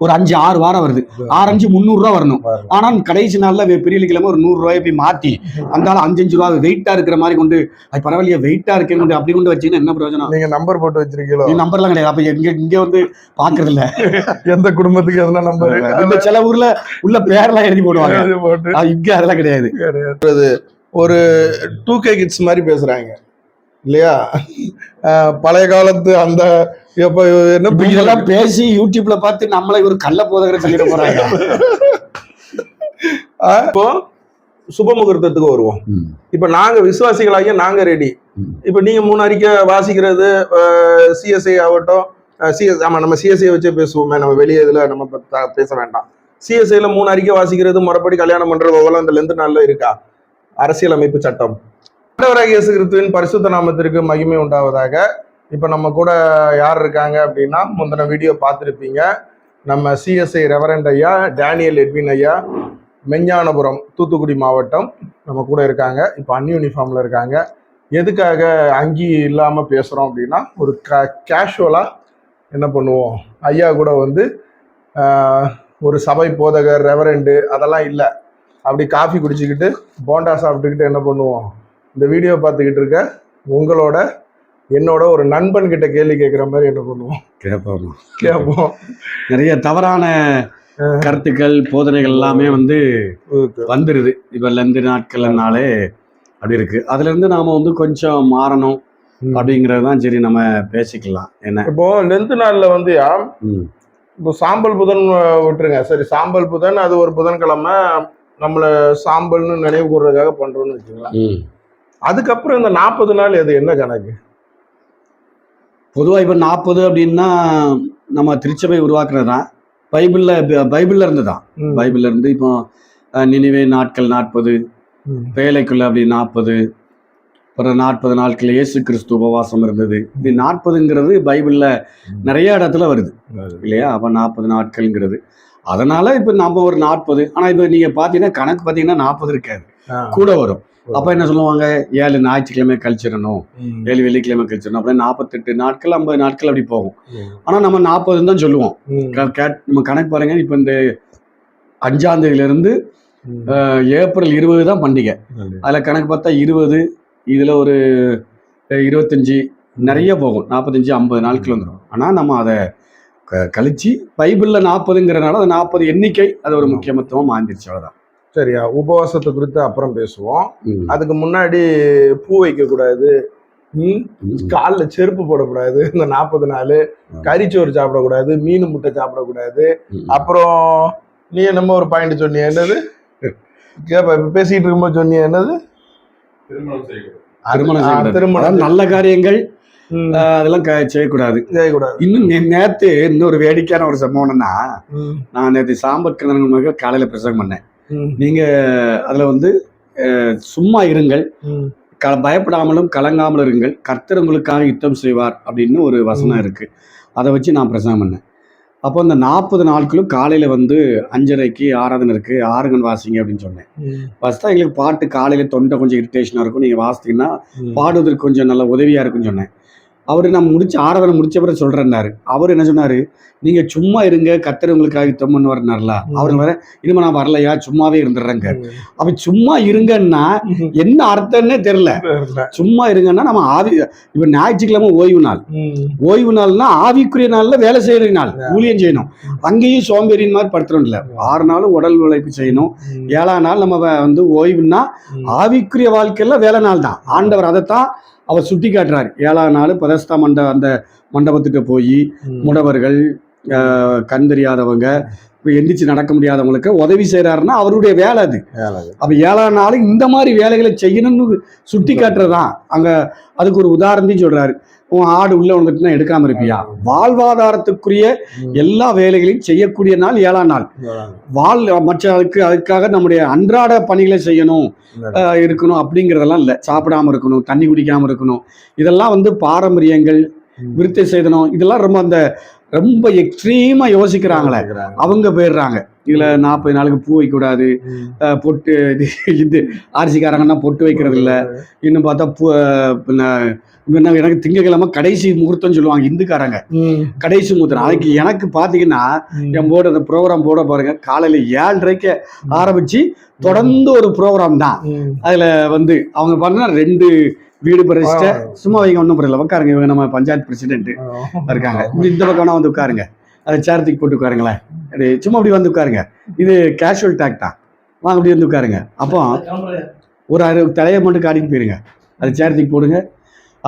ஒரு அஞ்சு ஆறு வாரம் வருது. ஆறு அஞ்சு முந்நூறுரூவா வரணும். ஆனா கடைசி நாள்ல பெரிய கிழமை ஒரு நூறு ரூபாய் போய் மாத்தி அந்த அஞ்சு அஞ்சு ரூபா வெயிட்டா இருக்கிற மாதிரி கொண்டு அது பரவாயில்லையே வெயிட்டா இருக்கேன்னு கொண்டு அப்படி கொண்டு வச்சீங்கன்னா என்ன பிரயோஜனம்? நீங்க நம்பர் போட்டு வச்சிருக்கீங்களோ? நீ நம்பர்லாம் கிடையாது. அப்ப இங்க இங்க வந்து பாக்குறது இல்ல எந்த குடும்பத்துக்கு எதுனா நம்பர் இந்த சில ஊர்ல உள்ள பேர்லாம் எழுதி போடுவாங்க. இங்க அதெல்லாம் கிடையாது. ஒரு டூ கே கிட்ஸ் மாதிரி பேசுறாங்க. இல்லையா? பழைய காலத்து அந்த எப்ப என்ன இதெல்லாம் பேசி யூடியூப்ல பார்த்து நம்மளை ஒரு கள்ள போதகரை சொல்லிட போறாங்க. இப்போ சுப முகூர்த்தத்துக்கு வருவோம். இப்ப நாங்க விசுவாசிகளாகிய நாங்க ரெடி. இப்ப நீங்க மூணு அறிக்கை வாசிக்கிறது சிஎஸ்ஐ ஆகட்டும் சிஎஸ் ஆமா நம்ம சிஎஸ்ஐ வச்சே பேசுவோமே நம்ம வெளியே இதுல நம்ம பேச வேண்டாம். சிஎஸ்ஐல மூணு அறிக்கை வாசிக்கிறது முறைப்படி கல்யாணம் பண்றது அதெல்லாம் இந்த லெந்து நாள்ல இருக்கா? அரசியலமைப்பு சட்டம். ஆண்டவராக இயேசு கிறிஸ்துவின் பரிசுத்த நாமத்திற்கு மகிமை உண்டாவதாக. இப்போ நம்ம கூட யார் இருக்காங்க அப்படின்னா முந்தின வீடியோ பார்த்துருப்பீங்க. நம்ம சிஎஸ்ஐ ரெவரண்ட் ஐயா டேனியல் எட்வின் ஐயா மெஞ்ஞானபுரம் தூத்துக்குடி மாவட்டம் நம்ம கூட இருக்காங்க. இப்போ அன் யூனிஃபார்மில் இருக்காங்க. எதுக்காக அங்கி இல்லாமல் பேசுகிறோம் அப்படின்னா ஒரு க கேஷுவலாக என்ன பண்ணுவோம்? ஐயா கூட வந்து ஒரு சபை போதகர் ரெவரண்டு அதெல்லாம் இல்லை. அப்படி காஃபி குடிச்சுக்கிட்டு போண்டா சாப்பிட்டுக்கிட்டு என்ன பண்ணுவோம்? இந்த வீடியோ பார்த்துக்கிட்டு இருக்க உங்களோட என்னோட ஒரு நண்பன் கிட்ட கேள்வி கேட்குற மாதிரி என்ன பண்ணுவோம்? கேட்போம். கேட்போம். நிறைய தவறான கருத்துக்கள் போதனைகள் எல்லாமே வந்து வந்துருது. இப்ப லந்து நாட்கள்னாலே அப்படி இருக்கு. அதுல இருந்து நாம வந்து கொஞ்சம் மாறணும் அப்படிங்கறது தான் சரி நம்ம பேசிக்கலாம். என்ன? இப்போ லென்த் நாள்ல வந்து. இப்போ சாம்பல் புதன் விட்டுருங்க. சரி சாம்பல் புதன் அது ஒரு புதன்கிழமை நம்மளை சாம்பல்னு நினைவு கூறுறதுக்காக பண்றோம்னு வச்சுக்கலாம். அதுக்கப்புறம் இந்த நாற்பது நாள் அது என்ன கணக்கு? பொதுவா இப்ப நாற்பது அப்படின்னா நம்ம திருச்சபை உருவாக்குறது தான் பைபிள்ல பைபிள்ல இருந்து தான். பைபிள்ல இருந்து இப்போ நினிவே நாட்கள் நாற்பது. வேலைக்குள்ள அப்படி நாற்பது அப்புறம் நாற்பது நாட்கள் இயேசு கிறிஸ்து உபவாசம் இருந்தது. இப்படி நாற்பதுங்கிறது பைபிள்ல நிறைய இடத்துல வருது. இல்லையா? அப்போ நாற்பது நாட்கள்ங்கிறது. அதனால இப்போ நம்ம ஒரு நாற்பது ஆனால் இப்போ நீங்க பார்த்தீங்கன்னா கணக்கு பார்த்தீங்கன்னா நாற்பது இருக்காது. கூட வரும். அப்போ என்ன சொல்லுவாங்க? ஏழு ஞாயிற்றுக்கிழமை கழிச்சிடணும். ஏழு வெள்ளிக்கிழமை கழிச்சிடணும். அப்படியே நாற்பத்தெட்டு நாட்கள் ஐம்பது நாட்கள் அப்படி போகும். ம். ஆனால் நம்ம நாற்பதுன்னு தான் சொல்லுவோம். நம்ம கணக்கு பாருங்க. இப்போ இந்த அஞ்சாம் தேதியிலிருந்து ம். அஹ், ஏப்ரல் இருபது தான் பண்டிகை. அதில் கணக்கு பார்த்தா இருபது இதில் ஒரு இருபத்தஞ்சி நிறைய போகும். நாற்பத்தஞ்சு ஐம்பது நாட்கள் வந்துடும் ஆனால் நம்ம அதை க- கழிச்சு பைபிளில் நாற்பதுங்கிறனால அது நாற்பது எண்ணிக்கை அது ஒரு முக்கியத்துவம் மாந்திருச்சு அவ்வளோதான் சரியா உபவாசத்தை குறித்து அப்புறம் பேசுவோம். அதுக்கு முன்னாடி பூ வைக்க கூடாது ம். ம். கால்ல செருப்பு போடக்கூடாது. இந்த நாற்பது நாள். கறிச்சோறு சாப்பிடக்கூடாது. மீன் முட்டை சாப்பிடக்கூடாது. அப்புறம் நீ என்னமோ ஒரு பாயிண்ட் சொன்னிய என்னது? கேப்ப பேசிட்டு இருக்கும்போது சொன்னிய என்னது? திருமணம் திருமணம் நல்ல காரியங்கள் அதெல்லாம் க- செய்யக்கூடாது. செய்யக்கூடாது. இன்னும் நே- நேத்து இன்னொரு வேடிக்கையான ஒரு சம்பவம்னா. நான் நேற்று சாம்பர் கிணறு காலையில் பிரசங்கம் பண்ணேன். நீங்க அதுல வந்து சும்மா இருங்கள். க பயப்படாமலும் கலங்காமலும் இருங்கள். கர்த்தர் உங்களுக்காக யுத்தம் செய்வார் அப்படின்னு ஒரு வசனம். இருக்கு. அதை வச்சு நான் பிரசங்கம் பண்ணேன். அப்போ இந்த நாற்பது நாட்களும் காலையில வந்து அஞ்சரைக்கு ஆராதனை இருக்கு. ஆறுகன் வாசிங்க அப்படின்னு சொன்னேன். ஃபர்ஸ்ட் எங்களுக்கு பாட்டு காலையில தொண்டை கொஞ்சம் இரிட்டேஷனா இருக்கும். நீங்க வாசித்தீங்கன்னா. பாடுவதற்கு கொஞ்சம் நல்ல உதவியா இருக்குன்னு சொன்னேன். அவர் நான் முடிச்சு ஆராதனை முடிச்ச பிறகு சொல்றேன்னாரு. அவர் என்ன சொன்னாரு? நீங்க சும்மா இருங்க கர்த்தர் உங்களுக்காக யுத்தம் பண்ணுவார்னார்ல ம். அவர் வேற இனிமே நான் வரலையா? சும்மாவே இருந்துடுறேங்க. அப்ப சும்மா இருங்கன்னா என்ன அர்த்தம்னே தெரியல. தெரியல. சும்மா இருங்கன்னா நம்ம ஆவி இப்ப ஞாயிற்றுக்கிழமை ஓய்வு நாள். ஓய்வு நாள்னா ஆவிக்குரிய நாள்ல வேலை செய்யற நாள். ஊழியம் செய்யணும். அங்கேயும் சோம்பேறியின் மாதிரி படுத்துறோம் இல்ல ஆறு நாளும் உடல் உழைப்பு செய்யணும். ஏழாம் நாள் நம்ம வந்து ஓய்வுன்னா. ஆவிக்குரிய வாழ்க்கையில வேலை நாள் தான் ஆண்டவர் அதைத்தான் அவர் சுட்டி காட்டுறாரு. ஏழாம் நாள் பதஸ்தா மண்ட அந்த மண்டபத்துக்கு போய். முடவர்கள் கண் தெரியாதவங்க இப்ப எந்திரிச்சு நடக்க முடியாதவங்களுக்கு உதவி செய்யறாருன்னா அவருடைய வேலை அது. வேலை. அப்ப ஏழாம் நாள் இந்த மாதிரி வேலைகளை செய்யணும்னு சுட்டி காட்டுறதுதான். அங்க அதுக்கு ஒரு உதாரணத்தையும் சொல்றாரு. உன் ஆடு உள்ள வந்துட்டுனா எடுக்காம இருப்பியா? வாழ்வாதாரத்துக்குரிய. எல்லா வேலைகளையும் செய்யக்கூடிய நாள் ஏழாம் நாள். வாழ் மற்ற அதுக்கு அதுக்காக நம்முடைய அன்றாட பணிகளை செய்யணும் இருக்கணும் அப்படிங்கிறதெல்லாம் இல்லை. சாப்பிடாம இருக்கணும் தண்ணி குடிக்காம இருக்கணும். இதெல்லாம் வந்து பாரம்பரியங்கள். விருத்தி செய்தணும். இதெல்லாம் ரொம்ப அந்த ரொம்ப எக்ஸ்ட்ரீமா யோசிக்கிறாங்களே. அவங்க போயிடுறாங்க. இதுல நாற்பது நாளுக்கு பூ வைக்கக்கூடாது பொட்டு இது இது ஆர்சிக்காரங்கன்னா பொட்டு வைக்கிறது இல்ல. இன்னும் பார்த்தா பூ என்ன எனக்கு திங்கக்கிழமை கடைசி முகூர்த்தம் சொல்லுவாங்க இந்துக்காரங்க. கடைசி முகூர்த்தம். அதுக்கு எனக்கு பாத்தீங்கன்னா ம். என் போர்டு அந்த ப்ரோக்ராம் போட பாருங்க. காலையில ஏழரைக்கு ஆரம்பிச்சு தொடர்ந்து ஒரு ப்ரோக்ராம் தான். அதுல வந்து அவங்க பண்ணா ரெண்டு வீடு பிரசிட்ட ஆ. சும்மா வைங்க ஒன்றும் புரியல. உட்காருங்க இவங்க நம்ம பஞ்சாயத்து பிரசிடென்ட் இருக்காங்க. இந்த பக்கம் வேணா வந்து உட்காருங்க அதை சேரத்துக்கு போட்டு உட்காருங்களேன். அப்படி சும்மா அப்படி வந்து உட்காருங்க. இது கேஷுவல் டேக் தான். வாங்க அப்படி வந்து உட்காருங்க. அப்போ ஒரு அரை தலையை மட்டும் காட்டிட்டு போயிருங்க. அது சேரத்துக்கு போடுங்க.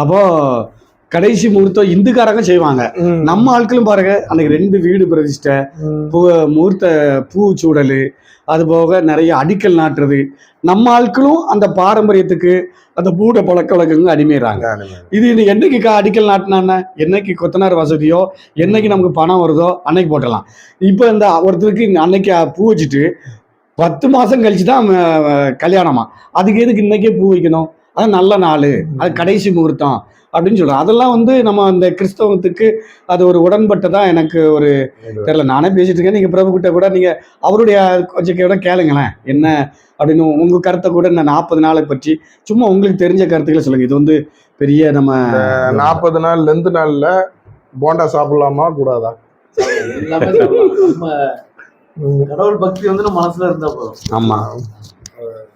அப்போ கடைசி முகூர்த்தம் இந்துக்காரங்க செய்வாங்க. நம்ம ஆட்களும் பாருங்க அன்னைக்கு ரெண்டு வீடு பிரதிஷ்டை முகூர்த்த பூ சூடல் அது போக நிறைய அடிக்கல் நாட்டுறது. நம்ம ஆட்களும் அந்த பாரம்பரியத்துக்கு அந்த பூட பழக்க வழக்கங்கள் அடிமைறாங்க இது இது என்னைக்கு அடிக்கல் நாட்டினா என்னைக்கு கொத்தனார் வசதியோ என்னைக்கு நமக்கு பணம் வருதோ அன்னைக்கு போட்டலாம் இப்போ இந்த ஒருத்தருக்கு அன்னைக்கு பூ வச்சுட்டு பத்து மாசம் கழிச்சு தான் கல்யாணமா. அதுக்கு எதுக்கு இன்னைக்கே பூ வைக்கணும்? அது நல்ல நாள். அது கடைசி முகூர்த்தம். அப்படின்னு சொல்றோம் அதெல்லாம் வந்து நம்ம அந்த கிறிஸ்தவத்துக்கு அது ஒரு உடன்பட்டதா எனக்கு ஒரு தெரியல. நானே பேசிட்டு இருக்கேன். நீங்க பிரபு கிட்ட கூட நீங்க அவருடைய கொஞ்சம் கூட கேளுங்களேன். என்ன அப்படின்னு உங்க கருத்தை கூட இந்த நாற்பது நாளை பற்றி சும்மா உங்களுக்கு தெரிஞ்ச கருத்துக்களை சொல்லுங்க. இது வந்து பெரிய நம்ம நாற்பது நாள் லெந்து நாள்ல போண்டா சாப்பிடலாமா கூடாதா? கடவுள் பக்தி வந்து நம்ம மனசுல இருந்தா போதும். ஆமா.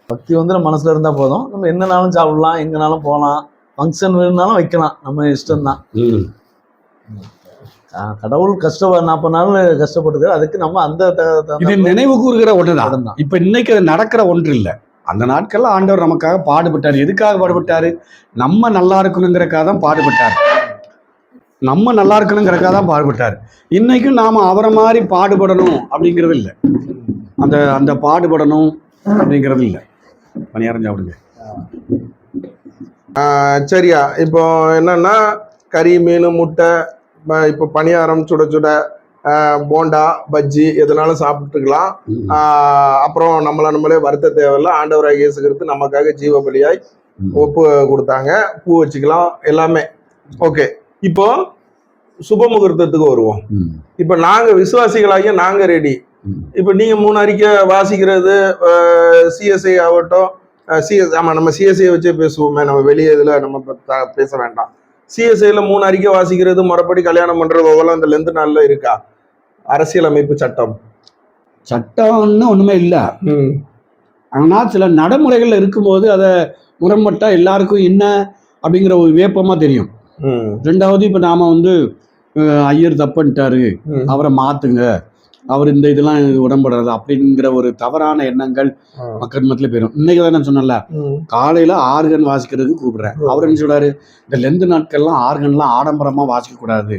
பக்தி வந்து நம்ம மனசுல இருந்தா போதும். நம்ம என்னனாலும் சாப்பிடலாம் எங்கனாலும் போகலாம். ஃபங்க்ஷன் வேணும்னாலும் வைக்கலாம். நம்ம இஷ்டம் தான் ம். கடவுள் கஷ்ட நாற்பது நாள் கஷ்டப்பட்டுருக்காரு அதுக்கு நம்ம அந்த இது நினைவு கூறுகிற ஒண்ணுதான். அதுதான். இப்ப இன்னைக்கு அது நடக்கிற ஒன்று இல்லை. அந்த நாட்கள்ல ஆண்டவர் நமக்காக பாடுபட்டார். எதுக்காக பாடுபட்டாரு? நம்ம நல்லா இருக்கணுங்கிறக்காக தான் பாடுபட்டார். நம்ம நல்லா இருக்கணுங்கிறக்காக தான் பாடுபட்டார். இன்னைக்கும் நாம அவரை மாதிரி பாடுபடணும் அப்படிங்கிறது இல்லை. அந்த அந்த பாடுபடணும் அப்படிங்கிறது இல்லை. சாப்பிடுங்க. ஆஹ் சரியா. இப்போ என்னன்னா கறி மீன் முட்டை இப்போ பணியாரம் சுட சுட போண்டா பஜ்ஜி எதுனாலும் சாப்பிட்டுக்கலாம். அப்புறம் நம்மளை நம்மளே வருத்த தேவையில்ல. ஆண்டவராக இயேசுகிறது நமக்காக ஜீவ பலியாய். ஒப்பு கொடுத்தாங்க. பூ வச்சுக்கலாம் எல்லாமே. ஓகே. இப்போ சுப முகூர்த்தத்துக்கு வருவோம். இப்போ நாங்க விசுவாசிகளாகிய நாங்க ரெடி. இப்போ நீங்க மூணு அறிக்கை வாசிக்கிறது சிஎஸ்ஐ ஆகட்டும் சிஎஸ் ஆமா நம்ம சிஎஸ்ஐ வச்சே பேசுவோமே நம்ம வெளியே இதுல நம்ம பேச வேண்டாம். சிஎஸ்ஐல மூணு அறிக்கை வாசிக்கிறது முறைப்படி கல்யாணம் பண்றது அதெல்லாம் இந்த லெந்து நாள்ல இருக்கா? அரசியலமைப்பு சட்டம். சட்டம்னு ஒண்ணுமே இல்லை. ஆனா சில நடைமுறைகள் இருக்கும்போது அதை முரண்பட்டா எல்லாருக்கும் என்ன அப்படிங்கிற ஒரு வேப்பமா தெரியும். ரெண்டாவது இப்ப நாம வந்து ஐயர் தப்புன்ட்டாரு. அவரை மாத்துங்க. அவர் இந்த இதெல்லாம் உடன்படுறது அப்படிங்கிற ஒரு தவறான எண்ணங்கள். மக்கள் மத்தியில போயிடும் இன்னைக்கு தான் நான் சொன்னேன்ல ம். காலையில ஆர்கன் வாசிக்கிறதுக்கு கூப்பிடுறேன். அவர் என்ன சொல்றாரு? இந்த லெந்து நாட்கள்லாம் ஆர்கன்லாம் ஆடம்பரமா வாசிக்க கூடாது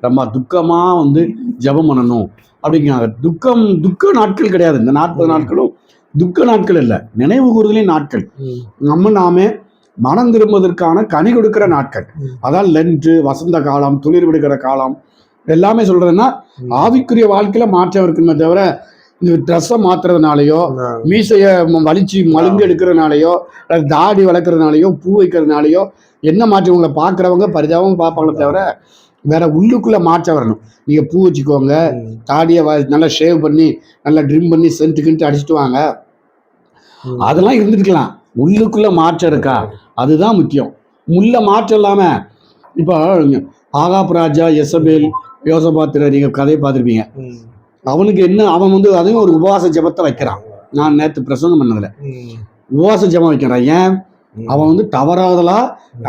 ரொம்ப துக்கமா வந்து ஜெபம் பண்ணணும். அப்படிங்கிறாங்க. துக்கம் துக்க நாட்கள் கிடையாது. இந்த நாற்பது நாட்களும் துக்க நாட்கள் இல்லை. நினைவு கூறுதலின் நாட்கள். நம்ம நாமே மனம் திரும்புவதற்கான கனி கொடுக்கிற நாட்கள். அதான் லென்று வசந்த காலம் துளிர் விடுகிற காலம். எல்லாமே சொல்றதுன்னா. ஆவிக்குரிய வாழ்க்கையில மாற்றம் இருக்குமே தவிர இந்த ட்ரெஸ்ஸை மாத்துறதுனாலயோ. மீசைய வலிச்சு மழுங்கு எடுக்கிறதுனாலயோ அல்லது தாடி வளர்க்கறதுனாலயோ பூ வைக்கிறதுனாலயோ என்ன மாற்றம் உங்களை பார்க்குறவங்க பரிதாபம் பார்ப்பாங்களே தவிர வேற உள்ளுக்குள்ள மாற்றம் வரணும் நீங்க பூ வச்சுக்கோங்க. தாடியை வ- நல்லா ஷேவ் பண்ணி நல்லா ட்ரிம் பண்ணி சென்ட் கிண்ட் அடிச்சுட்டு வாங்க. அதெல்லாம் இருந்துருக்கலாம் உள்ளுக்குள்ள மாற்றம் இருக்கா அதுதான் முக்கியம் முள்ள மாற்றம் இல்லாம இப்போ ஆகாப் ராஜா எசபேல் யோசபாத்திர நீங்க கதையை பார்த்துருப்பீங்க. அவனுக்கு என்ன அவன் வந்து அதையும் ஒரு உபவாச ஜெபத்தை வைக்கிறான். நான் நேற்று பிரசங்கம் பண்ணதுல. உபவாச ஜெபம் வைக்கிறான். ஏன்? அவன் வந்து தவறாதலா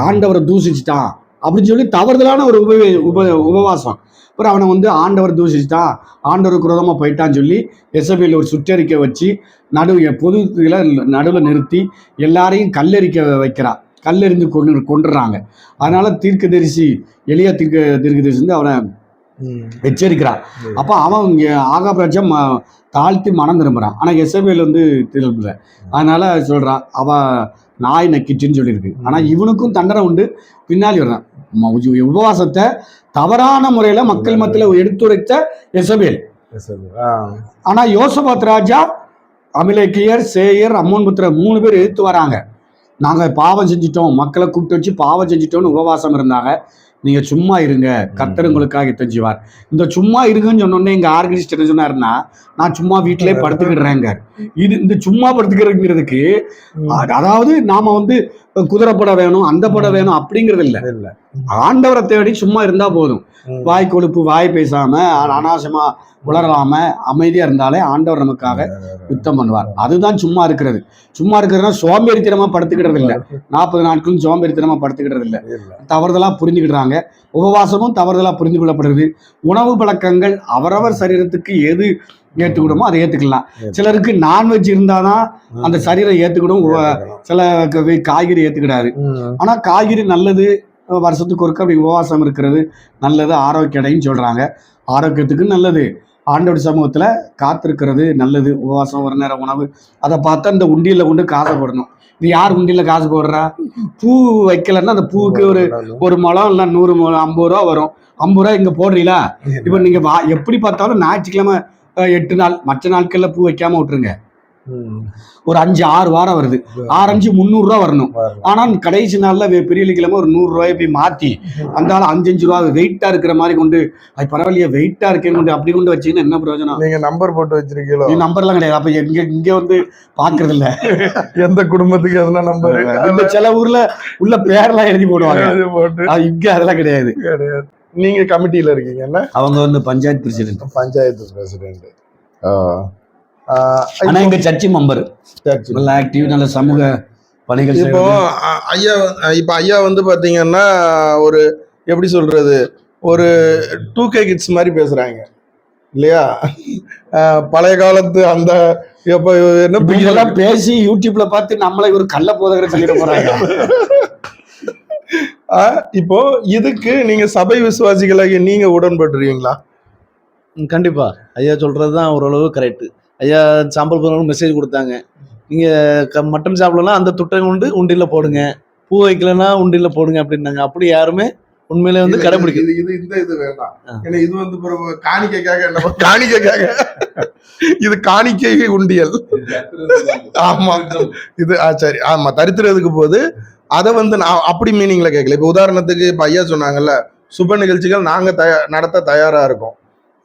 ஆண்டவரை தூசிச்சிட்டான் அப்படின்னு சொல்லி தவறுதலான ஒரு உப உப உபவாசம். அப்புறம் அவனை வந்து ஆண்டவர் தூசிச்சுட்டான் ஆண்டவர் குரோதமாக போயிட்டான்னு சொல்லி எஸ்எபியில் ஒரு சுற்றறிக்கை வச்சு நடுவு பொது நடுவில் நிறுத்தி எல்லாரையும் கல்லெறிக்க வைக்கிறான் கல்லெறிந்து கொண்டு கொண்டுறாங்க அதனால தீர்க்கதரிசி எளிய தீர்க்க தீர்க்கதரிசி வந்து அவனை எச்சரிக்கிறான். அப்போ அவன் இங்கே ஆகாபராஜம் தாழ்த்தி மனம் திரும்புகிறான் ஆனால் எஸ்எபியில் வந்து திரும்பல. அதனால சொல்கிறான் அவன் நாய் நக்கிச்சுன்னு சொல்லியிருக்கு. ஆனால் இவனுக்கும் தண்டனை உண்டு. பின்னாடி வர்றான். உபவாசத்தை தவறான முறையில் மக்கள் மத்தியில் எடுத்துரைத்த. ஆ. ஆனால் யோசபாத் ராஜா அமிலேக்கியர் சேயர் அம்மன் புத்திரர் மூணு பேர் எதிர்த்து வராங்க. நாங்கள் பாவம் செஞ்சிட்டோம். மக்களை கூப்பிட்டு வச்சு பாவம் செஞ்சிட்டோம்னு உபவாசம் இருந்தாங்க. நீங்கள் சும்மா இருங்க. கர்த்தர் உங்களுக்காக யுத்தம் செய்வார். இந்த சும்மா இருங்கன்னு சொன்னோடனே எங்கள் ஆர்கனிஸ்ட் என்ன சொன்னாருன்னா நான் சும்மா வீட்டிலே படுத்துக்கிடுறேங்க இது இந்த சும்மா படுத்துக்கிறதுங்கிறதுக்கு அதாவது நாம வந்து குதிரைப்படை வேணும் அந்த படம் வேணும் அப்படிங்கிறது இல்ல. இல்ல. ஆண்டவரை தேடி சும்மா இருந்தா போதும். வாய் கொழுப்பு வாய் பேசாம அனாவசியமா உளராம அமைதியா இருந்தாலே ஆண்டவர் நமக்காக யுத்தம் பண்ணுவார். அதுதான் சும்மா இருக்கிறது. சும்மா இருக்கிறதுனா சோம்பேறித்தனமா படுத்துக்கிடுறது இல்ல. நாற்பது நாட்களும் சோம்பேறித்தனமா படுத்துக்கிடுறது இல்ல. இல்ல. தவறுதலா புரிஞ்சுக்கிடுறாங்க உபவாசமும் தவறுதலா புரிந்து கொள்ளப்படுறது உணவு பழக்கங்கள் அவரவர் சரீரத்துக்கு எது ஏற்றுக்கிடுமோ அதை ஏத்துக்கலாம். சிலருக்கு நான்வெஜ் இருந்தாதான் அந்த சரீரம் ஏத்துக்கிடும். உ- சில காய்கறி ஏத்துக்கிடாது. ம். ஆனா காய்கறி நல்லது வருஷத்துக்கு ஒருக்க அப்படி உபவாசம் இருக்கிறது நல்லது ஆரோக்கிய அடைன்னு சொல்றாங்க. ஆரோக்கியத்துக்கு நல்லது. ஆண்டோட சமூகத்துல காத்திருக்கிறது நல்லது. உபவாசம் ஒரு நேரம் உணவு அதை பார்த்தா இந்த உண்டியல்ல கொண்டு காசை போடணும். இது யார் உண்டியல்ல காசு போடுறா? பூ வைக்கலன்னா அந்த பூவுக்கு ஒரு ஒரு முழம் இல்லை நூறு முழம் ஐம்பது ரூபா வரும். ஐம்பது ரூபா இங்க போடுறீங்களா? இப்போ நீங்க வா எப்படி பார்த்தாலும் ஞாயிற்றுக்கிழமை எட்டு நாள். மற்ற நாட்கள்ல பூ வைக்காம விட்டுருங்க. ஒரு அஞ்சு ஆறு வாரம் வருது. ஆறு அஞ்சு முந்நூறுரூவா வரணும். ஆனால் கடைசி நாளில் பெரிய கிழமை ஒரு நூறு ரூபாயை போய் மாற்றி அந்த ஆள் அஞ்சு அஞ்சு ரூபா வெயிட்டாக இருக்கிற மாதிரி கொண்டு அது பரவாயில்லையே வெயிட்டாக இருக்கேன்னு கொண்டு அப்படி கொண்டு வச்சீங்கன்னா என்ன பிரயோஜனம்? நீங்க நம்பர் போட்டு வச்சிருக்கீங்களோ? நம்பர்லாம் கிடையாது. அப்போ இங்கே இங்கே வந்து பார்க்கறது இல்ல எந்த குடும்பத்துக்கு எதுனா நம்பர் இந்த சில ஊர்ல உள்ள பேரெல்லாம் எழுதி போடுவாங்க. இங்கே அதெல்லாம் கிடையாது. கிடையாது. நீங்க கமிட்டியில இருக்கீங்கல்ல அவங்க வந்து பஞ்சாயத்து பிரசிடென்ட் பஞ்சாயத்து பிரசிடென்ட் ஆனா எங்க சர்ச்சி மெம்பர் நல்ல ஆக்டிவ் நல்ல சமூக பணிகள் இப்போ ஐயா இப்ப ஐயா வந்து பாத்தீங்கன்னா ஒரு எப்படி சொல்றது ஒரு டூ கே கிட்ஸ் மாதிரி பேசுறாங்க. இல்லையா? பழைய காலத்து அந்த என்ன இதெல்லாம் பேசி யூடியூப்ல பார்த்து நம்மளை ஒரு கள்ள போதகரை சொல்லிட போறாங்க. இப்போ இதுக்கு நீங்க சபை விசுவாசிகளாகிய நீங்க உடன்பட்டுருவீங்களா? ம், கண்டிப்பா. ஐயா சொல்றது தான் ஓரளவு கரெக்ட் ஐயா சாம்பல் போகிறவங்க மெசேஜ் கொடுத்தாங்க. நீங்க க- மட்டன் சாப்பிடலாம் அந்த துட்டை கொண்டு உண்டியில போடுங்க. பூ வைக்கலன்னா உண்டியில போடுங்க அப்படின்னாங்க. அப்படி யாருமே உண்மையிலே வந்து இது- கடைபிடிக்க இது இது இந்த இது வேண்டாம். ஏன்னா இது வந்து காணிக்கைக்காக என்ன காணிக்கைக்காக. இது காணிக்கை உண்டியல். ஆமா. இது ஆ, சரி. ஆமா தரித்திரத்துக்கு போது அதை வந்து நான் அப்படி மீனிங்ல கேட்கல இப்ப உதாரணத்துக்கு இப்ப ஐயா சொன்னாங்கல்ல சுப நிகழ்ச்சிகள் நாங்க தயா நடத்த தயாரா இருக்கோம்.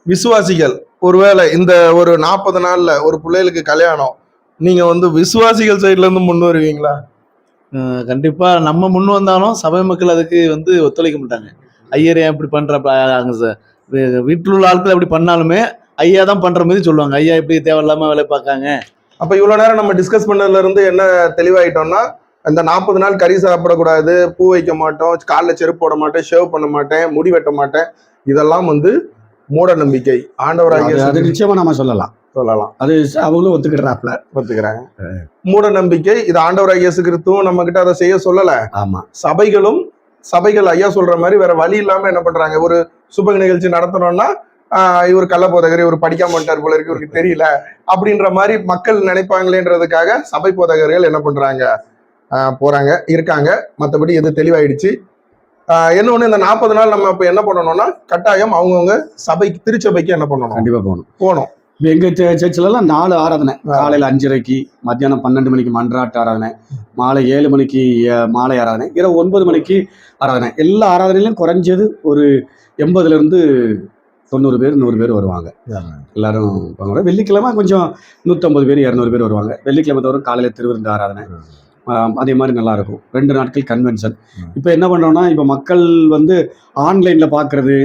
விசுவாசிகள் ஒருவேளை இந்த ஒரு நாற்பது நாள்ல ஒரு பிள்ளைகளுக்கு கல்யாணம் நீங்க வந்து விசுவாசிகள் சைடுல இருந்து முன் வருவீங்களா? கண்டிப்பா. நம்ம முன் வந்தாலும் சபை மக்கள் அதுக்கு வந்து ஒத்துழைக்க மாட்டாங்க. ஐயர் ஏன் இப்படி அங்க வீ- வீட்டில் உள்ள ஆட்கள் அப்படி பண்ணாலுமே ஐயா தான் பண்ற மாதிரி சொல்லுவாங்க. ஐயா இப்படி தேவையில்லாம வேலை பார்க்காங்க. அப்ப இவ்வளவு நேரம் நம்ம டிஸ்கஸ் பண்ணதுல இருந்து என்ன தெளிவாயிட்டோம்னா இந்த நாற்பது நாள் கறி சாப்பிடக்கூடாது பூ வைக்க மாட்டோம் காலில் செருப்பு போட மாட்டேன் ஷேவ் பண்ண மாட்டேன் முடி வெட்ட மாட்டேன் இதெல்லாம் வந்து மூட நம்பிக்கை. ஆண்டவராகிய அது- நிச்சயமா நாம சொல்லலாம். சொல்லலாம். அது அவங்களும் ஒத்துக்கிடுறாப்ல ஒத்துக்கிறாங்க. மூட நம்பிக்கை இது ஆண்டவராகிய இயேசு கிறிஸ்துவும் நம்ம கிட்ட அதை செய்ய சொல்லல. ஆமா. சபைகளும் சபைகள் ஐயா சொல்ற மாதிரி வேற வழி இல்லாம என்ன பண்றாங்க? ஒரு சுப நிகழ்ச்சி நடத்தணும்னா இவர் கள்ள போதகர் இவர் படிக்காம வந்துட்டார் போல இருக்கு இவருக்கு தெரியல. அப்படின்ற மாதிரி மக்கள் நினைப்பாங்களேன்றதுக்காக சபை போதகர்கள் என்ன பண்றாங்க? போறாங்க இருக்காங்க. மற்றபடி இது தெளிவாயிடுச்சு. ஒண்ணு இந்த நாற்பது நாள் நம்ம இப்ப என்ன பண்ணணும்னா கட்டாயம் அவங்கவுங்க சபைக்கு திருச்சபைக்கு என்ன பண்ணணும்? கண்டிப்பா போகணும். போகணும். இப்ப எங்க சே- சர்ச்சில் எல்லாம் நாலு ஆராதனை. காலையில அஞ்சரைக்கு மத்தியானம் பன்னெண்டு மணிக்கு மன்றாட்டு ஆராதனை. மாலை ஏழு மணிக்கு மாலை ஆராதனை. இரவு ஒன்பது மணிக்கு ஆராதனை. எல்லா ஆராதனையிலும் குறைஞ்சது ஒரு எண்பதுல இருந்து தொண்ணூறு பேர் நூறு பேர் வருவாங்க. எல்லாரும் வருவாங்க வெள்ளிக்கிழமை கொஞ்சம் நூற்றம்பது பேர் இரநூறு பேர் வருவாங்க. வெள்ளிக்கிழமை தவிர காலையில் திருவிருந்து ஆராதனை. அதே மாதிரி நல்லா இருக்கும். ரெண்டு நாட்கள் கன்வென்ஷன் இப்போ என்ன பண்றோம்னா இப்போ மக்கள் வந்து ஆன்லைன்ல பார்க்கறது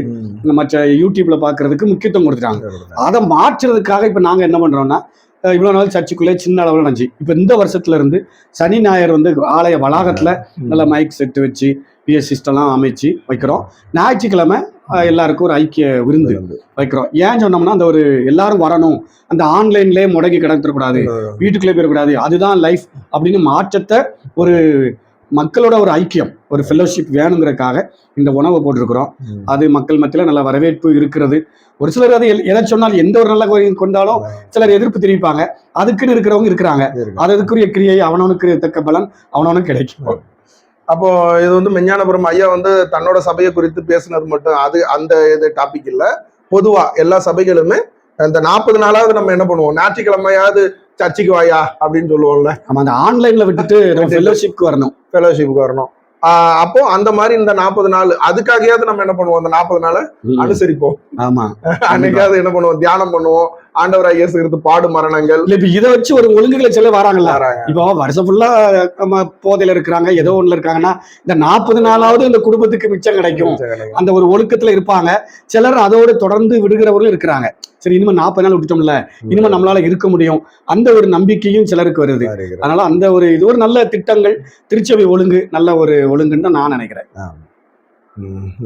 மற்ற யூடியூப்ல பார்க்கறதுக்கு முக்கியத்துவம் கொடுத்துட்டாங்க அதை மாற்றுறதுக்காக இப்போ நாங்கள் என்ன பண்ணுறோம்னா இவ்வளோ நாள் சர்ச்சுக்குள்ளே சின்ன அளவில் நினச்சி இப்போ இந்த வருஷத்துல இருந்து சனி ஞாயிறு வந்து ஆலய வளாகத்தில் நல்ல மைக் செட்டு வச்சு பிஎஸ் சிஸ்டம்லாம் அமைச்சு வைக்கிறோம். ஞாயிற்றுக்கிழமை எல்லாருக்கும் ஒரு ஐக்கிய விருந்து வைக்கிறோம். ஏன் சொன்னோம்னா அந்த ஒரு எல்லாரும் வரணும். அந்த ஆன்லைன்லேயே முடங்கி கிடந்துடக்கூடாது வீட்டுக்குள்ளே போயிடக்கூடாது அதுதான் லைஃப் அப்படின்னு மாற்றத்தை ஒரு மக்களோட ஒரு ஐக்கியம் ஒரு ஃபெல்லோஷிப் வேணுங்கிறதுக்காக இந்த உணவை போட்டிருக்கிறோம். அது மக்கள் மத்தியில் நல்ல வரவேற்பு இருக்கிறது. ஒரு சிலர் அது எதை சொன்னாலும் எந்த ஒரு நல்ல கோயில் கொண்டாலும் சிலர் எதிர்ப்பு தெரிவிப்பாங்க. அதுக்குன்னு இருக்கிறவங்க இருக்கிறாங்க. அது அதுக்குரிய கிரியை அவனவனுக்கு தக்க பலன் அவனவனுக்கு கிடைக்கும். அப்போ இது வந்து மெஞ்ஞானபுரம் ஐயா வந்து தன்னோட சபையை குறித்து பேசுனது மட்டும் அது அந்த இது டாபிக் இல்ல. பொதுவா எல்லா சபைகளுமே இந்த நாற்பது நாளாவது நம்ம என்ன பண்ணுவோம்? ஞாயிற்றுக்கிழமையாவது சர்ச்சுக்கு வாயா அப்படின்னு சொல்லுவோம்ல. நம்ம அந்த ஆன்லைன்ல விட்டுட்டு நம்ம ஃபெல்லோஷிப்க்கு வரணும். ஃபெலோஷிப்புக்கு வரணும். அப்போ அந்த மாதிரி இந்த நாற்பது நாள் அதுக்காகயாவது நம்ம என்ன பண்ணுவோம்? அந்த நாற்பது நாளை. அனுசரிப்போம். ஆமா. அன்னைக்காவது என்ன பண்ணுவோம்? தியானம் பண்ணுவோம். ஆண்டவராக இயேசு கிறிஸ்து பாடு மரணங்கள். இல்ல இப்ப இதை வச்சு ஒரு ஒழுங்குகளை சொல்ல வராங்கல்ல? வராங்க. இப்போ வருஷம் ஃபுல்லா நம்ம போதையில இருக்கிறாங்க ஏதோ ஒண்ணுல இருக்காங்கன்னா இந்த நாற்பது நாளாவது இந்த குடும்பத்துக்கு மிச்சம் கிடைக்கும். அந்த ஒரு ஒழுக்கத்துல இருப்பாங்க. சிலர் அதோடு தொடர்ந்து விடுகிறவர்களும் இருக்கிறாங்க. சரி இனிமே நாற்பது நாள் விட்டுட்டோம்ல? இனிமே நம்மளால இருக்க முடியும். அந்த ஒரு நம்பிக்கையும் சிலருக்கு வருது. அதனால அந்த ஒரு இது ஒரு நல்ல திட்டங்கள். திருச்சபை ஒழுங்கு நல்ல ஒரு ஒழுங்குன்னு நான் நினைக்கிறேன்.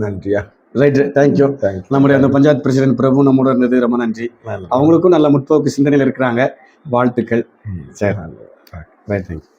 நன்றியா? ரைட் தேங்க்யூ நம்முடைய அந்த பஞ்சாயத்து பிரசிடென்ட் பிரபு நம்மோட இருந்தது ரொம்ப நன்றி. அவங்களுக்கும் நல்ல முற்போக்கு சிந்தனையில் இருக்கிறாங்க. வாழ்த்துக்கள். சரி ரைட் தேங்க்யூ